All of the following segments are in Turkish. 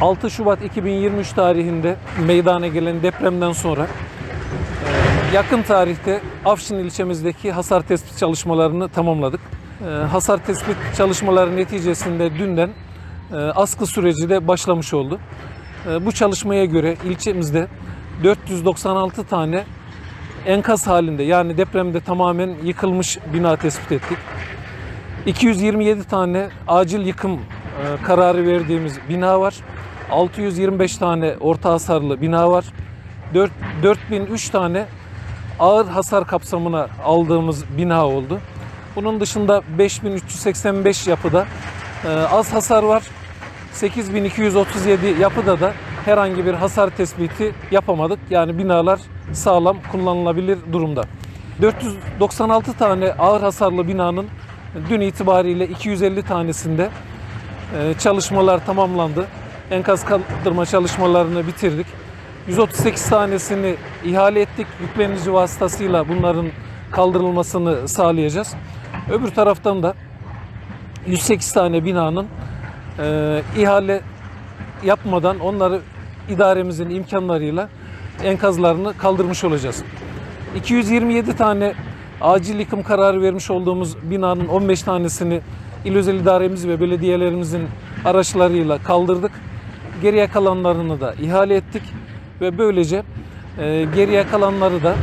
6 Şubat 2023 tarihinde meydana gelen depremden sonra e, yakın tarihte Afşin ilçemizdeki hasar tespit çalışmalarını tamamladık. E, hasar tespit çalışmaları neticesinde dünden e, askı süreci de başlamış oldu. Bu çalışmaya göre ilçemizde 496 tane enkaz halinde yani depremde tamamen yıkılmış bina tespit ettik. 227 tane acil yıkım e, kararı verdiğimiz bina var. 625 tane orta hasarlı bina var. 4, 4003 tane ağır hasar kapsamına aldığımız bina oldu. Bunun dışında 5385 yapıda e, az hasar var. 8237 yapıda da herhangi bir hasar tespiti yapamadık. Yani binalar sağlam kullanılabilir durumda. 496 tane ağır hasarlı binanın dün itibariyle 250 tanesinde e, çalışmalar tamamlandı. Enkaz kaldırma çalışmalarını bitirdik. 138 tanesini ihale ettik. Yüklenici vasıtasıyla bunların kaldırılmasını sağlayacağız. Öbür taraftan da 108 tane binanın e, ihale yapmadan onları idaremizin imkanlarıyla enkazlarını kaldırmış olacağız. 227 tane acil yıkım kararı vermiş olduğumuz binanın 15 tanesini il özel idaremiz ve belediyelerimizin araçlarıyla kaldırdık. Geriye kalanlarını da ihale ettik ve böylece e, geriye kalanları da e,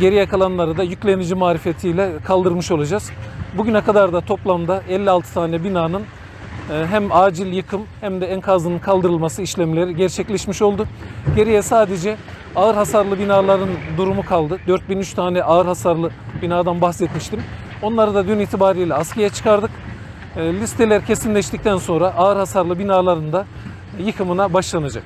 geriye kalanları da yüklenici marifetiyle kaldırmış olacağız. Bugüne kadar da toplamda 56 tane binanın hem acil yıkım hem de enkazının kaldırılması işlemleri gerçekleşmiş oldu. Geriye sadece ağır hasarlı binaların durumu kaldı. 4003 tane ağır hasarlı binadan bahsetmiştim. Onları da dün itibariyle askıya çıkardık. E, Listeler kesinleştikten sonra ağır hasarlı binaların da yıkımına başlanacak.